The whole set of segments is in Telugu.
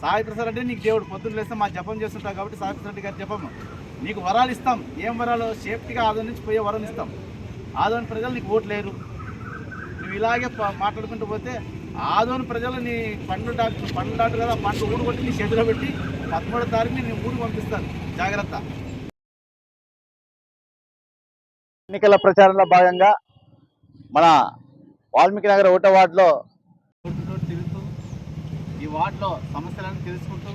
సాయి ప్రసాద్ అంటే నీకు దేవుడు పొద్దున్న లేస్తే మా జపం చేస్తుంటావు కాబట్టి సాయి ప్రసాద్ రెడ్డి గారి జపము నీకు వరాలు ఇస్తాం. ఏం వరాలు సేఫ్టీగా ఆదోని నుంచి పోయే వరం ఇస్తాం. ఆదోని ప్రజలు నీకు ఓట్లేరు నువ్వు ఇలాగే మాట్లాడుకుంటూ పోతే ఆదోని ప్రజలు నీ పండ్లు డాక్టర్ పండ్లు డాక్టర్ కదా పండ్లు ఊరు కొట్టి నీ చేతిలో పెట్టి పదమూడో తారీఖుని నీ ఊరు పంపిస్తాను జాగ్రత్త. ఎన్నికల ప్రచారంలో భాగంగా మన వాల్మీకి నగర్ ఒకటో వార్డులో ఈ వార్డులో సమస్యలను తెలుసుకుంటూ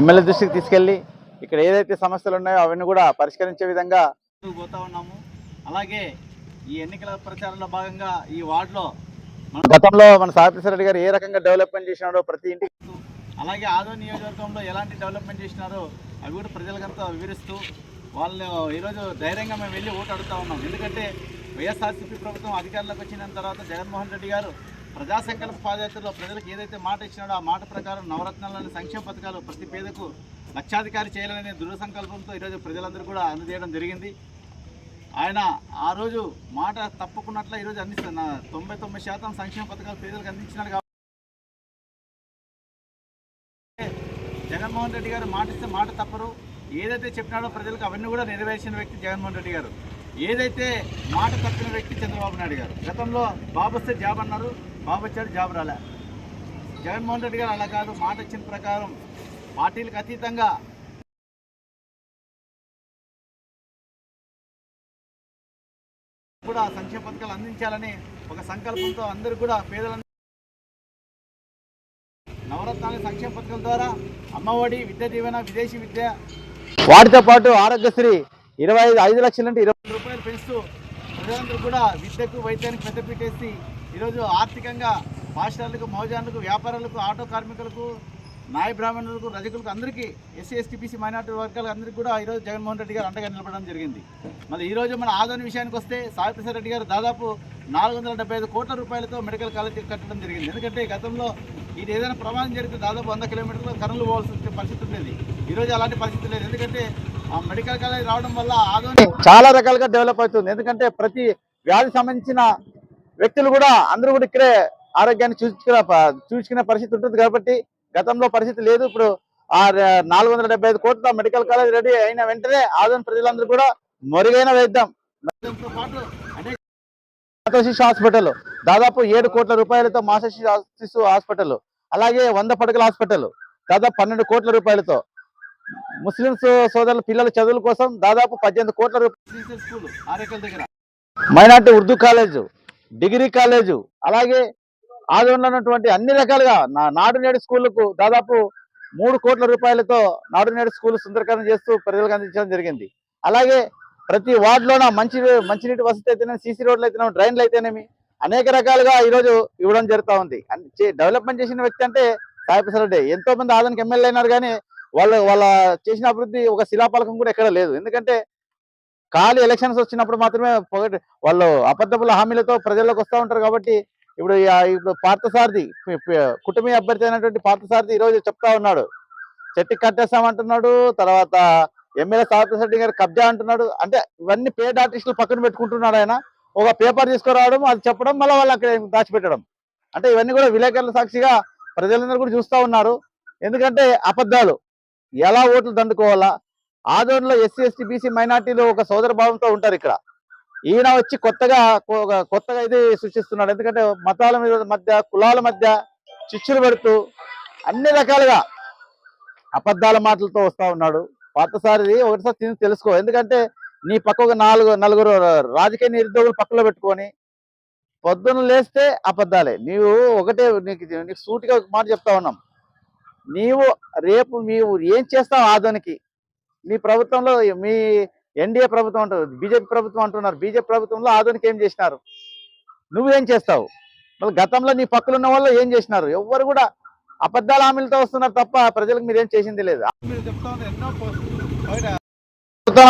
ఎమ్మెల్యే దృష్టికి తీసుకెళ్ళి ఇక్కడ ఏదైతే సమస్యలు ఉన్నాయో అవన్నీ కూడా పరిష్కరించే విధంగా పోతా ఉన్నాము. అలాగే ఈ ఎన్నికల ప్రచారంలో భాగంగా ఈ వార్డులో మన గతంలో మన సాయిప్రసాద్ రెడ్డి గారు ఏ రకంగా డెవలప్మెంట్ చేసినాడో ప్రతి ఇంటికి అలాగే ఆదో నియోజకవర్గంలో ఎలాంటి డెవలప్మెంట్ చేసినారో అవి కూడా ప్రజలకంతా వివరిస్తూ వాళ్ళు ఈరోజు ధైర్యంగా మేము వెళ్ళి ఓటు అడుగుతా ఉన్నాం. ఎందుకంటే వైఎస్ఆర్సీపీ ప్రభుత్వం అధికారంలోకి వచ్చిన తర్వాత జగన్మోహన్ రెడ్డి గారు ప్రజా సంకల్ప పాదయాత్రలో ప్రజలకు ఏదైతే మాట ఇచ్చినాడో ఆ మాట ప్రకారం నవరత్నాలని సంక్షేమ పథకాలు ప్రతి పేదకు లక్షాధికారి చేయాలనే దృఢ సంకల్పంతో ఈరోజు ప్రజలందరూ కూడా అందజేయడం జరిగింది. ఆయన ఆ రోజు మాట తప్పకున్నట్ల ఈరోజు అందిస్తున్న తొంభై తొమ్మిది శాతం సంక్షేమ పథకాలు పేదలకు అందించినాడు కాబట్టి జగన్మోహన్ రెడ్డి గారు మాట ఇస్తే మాట తప్పరు. ఏదైతే చెప్పినాడో ప్రజలకు అవన్నీ కూడా నెరవేర్చిన వ్యక్తి జగన్మోహన్ రెడ్డి గారు. ఏదైతే మాట తప్పిన వ్యక్తి చంద్రబాబు నాయుడు గారు. గతంలో బాబు వస్తే జాబ్ అన్నారు. బాబు వచ్చాడు జాబ్ రాలే జగన్మోహన్ రెడ్డి గారు అలా కాదు మాట ఇచ్చిన ప్రకారం పార్టీలకు అతీతంగా కూడా సంక్షేమ పథకాలు అందించాలని ఒక సంకల్పంతో అందరూ కూడా పేదలందరూ నవరత్నాల సంక్షేమ పథకాల ద్వారా అమ్మఒడి విద్య దీవెన విదేశీ విద్య. వాటితో పాటు ఆరోగ్యశ్రీ ఇరవై ఐదు ఐదు లక్షల నుండి ఇరవై రూపాయలు పెంచుతూ ప్రజలందరూ కూడా విద్యకు వైద్యానికి పెద్దపీట వేసి ఈరోజు ఆర్థికంగా మాస్టర్లకు మౌజాన్లకు వ్యాపారులకు ఆటో కార్మికులకు నాయ బ్రాహ్మణులకు రజకులకు అందరికీ ఎస్సీ ఎస్టీ బీసీ మైనార్టీ వర్గాలకు అందరికీ కూడా ఈరోజు జగన్మోహన్ రెడ్డి గారు అండగా నిలబడడం జరిగింది. మరి ఈరోజు మన ఆదోని విషయానికి వస్తే సాయిప్రసాద్ రెడ్డి గారు దాదాపు నాలుగు వందల డెబ్బై ఐదు కోట్ల రూపాయలతో మెడికల్ కాలేజీ కట్టడం జరిగింది. ఎందుకంటే గతంలో ఇది ఏదైనా ప్రమాదం జరిగితే దాదాపు వంద కిలోమీటర్లు కర్నూలు పోవాల్సి వచ్చే పరిస్థితి ఉండేది. ఈరోజు అలాంటి పరిస్థితి లేదు. ఎందుకంటే ఆ మెడికల్ కాలేజ్ రావడం వల్ల ఆదోని చాలా రకాలుగా డెవలప్ అవుతుంది. ఎందుకంటే ప్రతి వ్యాధి సంబంధించిన వ్యక్తులు కూడా అందరూ కూడా ఇక్కడే ఆరోగ్యాన్ని చూసుకునే చూసుకునే పరిస్థితి ఉంటుంది కాబట్టి గతంలో పరిస్థితి లేదు. ఇప్పుడు ఆ నాలుగు వందల డెబ్బై ఐదు కోట్ల మెడికల్ కాలేజ్ రెడీ అయిన వెంటనే ఆదోని ప్రజలందరూ కూడా మెరుగైన మాతా శిశు హాస్పిటల్ దాదాపు ఏడు కోట్ల రూపాయలతో మాతా శిశు శిశు హాస్పిటల్ అలాగే వంద పడకల హాస్పిటల్ దాదాపు పన్నెండు కోట్ల రూపాయలతో. ముస్లింస్ సోదరుల పిల్లల చదువుల కోసం దాదాపు పద్దెనిమిది కోట్ల రూపాయలు minority Urdu college. Degree college అలాగే ఆదోళనలో ఉన్నటువంటి అన్ని రకాలుగా నా- నాడు నేడు స్కూళ్ళకు దాదాపు మూడు కోట్ల రూపాయలతో నాడు నేడు స్కూల్ సుందరకరణ చేస్తూ ప్రజలకు అందించడం జరిగింది. అలాగే ప్రతి వార్డులోన మంచి మంచినీటి వసతి అయితేనేమి సీసీ రోడ్లు అయితేనేమి డ్రైన్లు అయితేనేమి అనేక రకాలుగా ఈరోజు ఇవ్వడం జరుగుతూ ఉంది. డెవలప్మెంట్ చేసిన వ్యక్తి అంటే సాయిప్రసాద్ రెడ్డి. ఎంతో మంది ఆదానికి ఎమ్మెల్యే అయినారు కానీ వాళ్ళు వాళ్ళ చేసిన అభివృద్ధి ఒక శిలాపలకం కూడా ఎక్కడ లేదు. ఎందుకంటే ఖాళీ ఎలక్షన్స్ వచ్చినప్పుడు మాత్రమే పొగటి వాళ్ళు అబద్ధపుల హామీలతో ప్రజల్లోకి వస్తూ ఉంటారు కాబట్టి ఇప్పుడు ఇప్పుడు పార్థసారథి కుటుంబ కుటుంబీ అభ్యర్థి అయినటువంటి పార్థసారథి ఈ రోజు చెప్తా ఉన్నాడు. చెట్టు కట్టేస్తామంటున్నాడు తర్వాత ఎమ్మెల్యే సావిత్రశెడ్డి గారు కబ్జా అంటున్నాడు. అంటే ఇవన్నీ పేడ్ ఆర్టిస్టులు పక్కన పెట్టుకుంటున్నాడు ఆయన. ఒక పేపర్ తీసుకురావడం అది చెప్పడం మళ్ళీ వాళ్ళు అక్కడ దాచిపెట్టడం. అంటే ఇవన్నీ కూడా విలేకరుల సాక్షిగా ప్రజలందరూ కూడా చూస్తూ ఉన్నారు. ఎందుకంటే అబద్ధాలు. ఎలా ఓట్లు దండుకోవాలా? ఆదోన్లో ఎస్సీ ఎస్టీ బీసీ మైనార్టీలు ఒక సోదర భావంతో ఉంటారు ఇక్కడ. ఈయన వచ్చి కొత్తగా కొ- కొత్తగా ఇది సృష్టిస్తున్నాడు. ఎందుకంటే మతాల మీద మధ్య కులాల మధ్య చిచ్చులు పెడుతూ అన్ని రకాలుగా అబద్ధాల మాటలతో వస్తూ ఉన్నాడు. పాతసారిది ఒకటిసారి తిని తెలుసుకో. ఎందుకంటే నీ పక్క నాలుగు నలుగురు రాజకీయ నిరుద్యోగులు పక్కలో పెట్టుకొని పొద్దున్న లేస్తే అబద్ధాలే. నీవు ఒకటే నీకు నీకు సూటిగా ఒక మాట చెప్తా ఉన్నాం. నీవు రేపు నీవు ఏం చేస్తావు ఆదోనికి? మీ ప్రభుత్వంలో మీ ఎన్డీఏ ప్రభుత్వం అంటారు బీజేపీ ప్రభుత్వం అంటున్నారు. బీజేపీ ప్రభుత్వంలో ఆధునిక ఏం చేసినారు? నువ్వేం చేస్తావు? మళ్ళీ గతంలో నీ పక్కన ఉన్న వాళ్ళు ఏం చేసినారు? ఎవ్వరు కూడా అబద్ధాల హామీలతో వస్తున్నారు తప్ప ప్రజలకు మీరేం చేసింది లేదు.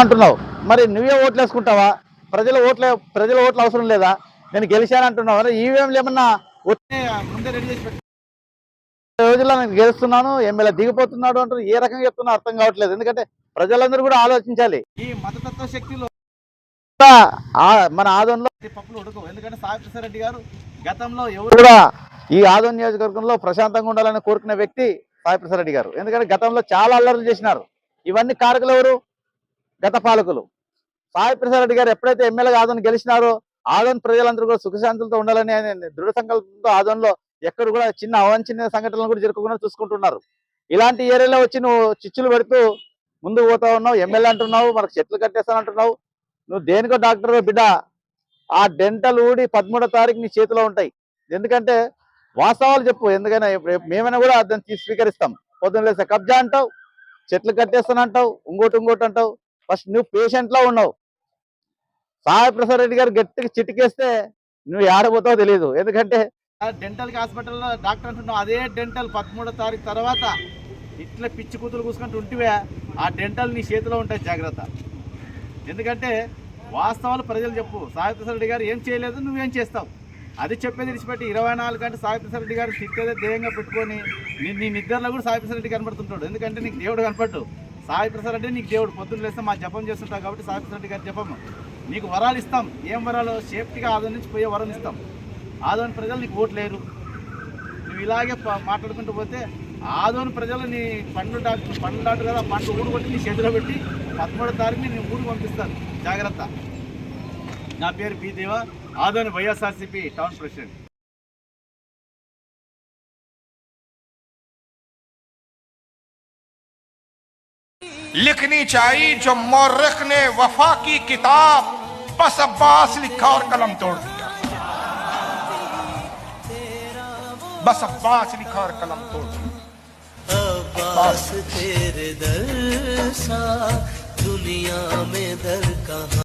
అంటున్నావు. మరి నువ్వే ఓట్లు వేసుకుంటావా? ప్రజల ఓట్ల ప్రజల ఓట్లు అవసరం లేదా? నేను గెలిచానంటున్నావు. ఈవీఎంలు ఏమన్నా వచ్చే ముందే రెడీ చేసి పెట్టు. ఈ రోజుల్లో నేను గెలుస్తున్నాను ఎమ్మెల్యే దిగిపోతున్నాడు అంటారు ఏ రకంగా చెప్తున్నా అర్థం కావట్లేదు. ఎందుకంటే ప్రజలందరూ కూడా ఆలోచించాలి. ఈ మతతత్వ శక్తిలో ఆ- మన ఆదోన్లో పప్పులు ఉడకవు. ఎందుకంటే సాయి రెడ్డి గారు గతంలో ఎవరు కూడా ఈ ఆదోన్ నియోజకవర్గంలో ప్రశాంతంగా ఉండాలని కోరుకునే వ్యక్తి సాయి ప్రసాద్ రెడ్డి గారు. ఎందుకంటే గతంలో చాలా అల్లర్లు చేసినారు. ఇవన్నీ కారకులు ఎవరు? గత పాలకులు. సాయి ప్రసాద్ రెడ్డి గారు ఎప్పుడైతే ఎమ్మెల్యేగా ఆదోని గెలిచినారో ఆదోని ప్రజలందరూ కూడా సుఖశాంతులతో ఉండాలని ఆయన దృఢ సంకల్పంతో ఆదోన్లో ఎక్కడ కూడా చిన్న అవాంఛనీయ సంఘటనలు కూడా జరగకుండా చూసుకుంటున్నారు. ఇలాంటి ఏరియాలో వచ్చి నువ్వు చిచ్చులు పెడుతూ ముందుకు పోతా ఉన్నావు ఎమ్మెల్యే అంటున్నావు మనకు చెట్లు కట్టేస్తానంటున్నావు నువ్వు దేనికో డాక్టర్ బిడ్డ. ఆ డెంటల్ ఊడి పదమూడో తారీఖు నీ చేతిలో ఉంటాయి. ఎందుకంటే వాస్తవాలు చెప్పు ఎందుకైనా మేమైనా కూడా దాన్ని తీసి స్వీకరిస్తాం. పొద్దున్న లేస్తే కబ్జా అంటావు చెట్లు కట్టేస్తానంటావు ఇంకోటి ఇంకోటి అంటావు. ఫస్ట్ నువ్వు పేషెంట్లో ఉన్నావు. సాయి ప్రసాద్ రెడ్డి గారు గట్టిగా చిటికేస్తే నువ్వు ఆడబోతావో తెలియదు. ఎందుకంటే డెంటల్ హాస్పిటల్లో డాక్టర్ అంటున్నావు అదే డెంటల్ పదమూడో తారీఖు తర్వాత ఇట్లా పిచ్చి కూతురు కూసుకుంటూ ఉంటివే ఆ డెంటల్ నీ చేతిలో ఉంటాయి జాగ్రత్త. ఎందుకంటే వాస్తవాలు ప్రజలు చెప్పు. సాయి గారు ఏం చేయలేదు నువ్వేం చేస్తావు? అది చెప్పేది విడిచిపెట్టి ఇరవై నాలుగు గంటలు సాయి రెడ్డి గారు తిట్టేదే ధ్యేయంగా పెట్టుకొని నీ నీ నిద్రలో కూడా సాయి రెడ్డి కనబడుతుంటాడు. ఎందుకంటే నీకు దేవుడు కనపడ్డు. సాయి ప్రసాద్ రెడ్డి నీకు దేవుడు. పొద్దున్న లేస్తే మా జపం చేస్తుంటావు కాబట్టి సాయి ప్రసాద్ రెడ్డి జపం నీకు వరాలు ఇస్తాం. ఏం వరాలు? సేఫ్టీగా ఆదరించి నుంచి పోయే వరం ఇస్తాం. ఆదోని ప్రజలు నీకు ఓట్లు లేరు నువ్వు ఇలాగే ప- మాట్లాడుకుంటూ పోతే ఆదోని ప్రజలు నీ పండ్లు డాక్టర్ పండ్లు డాక్టర్ కదా పండ్లు ఊరు కొట్టి నీ చేతిలో పెట్టి పదమూడో తారీఖు నేను ఊరికి పంపిస్తాను జాగ్రత్త నా పేరు బి దేవ ఆదోని వైఎస్ఆర్సీపీ టౌన్ ప్రెసిడెంట్ लिखनी चाहिए जो मौरख ने वफा की किताब बस अब्बास लिखा और कलम तोड़ बस अब्बास लिखा और कलम तोड़ दिया अब्बास तेरे दर सा दुनिया में दर कहाँ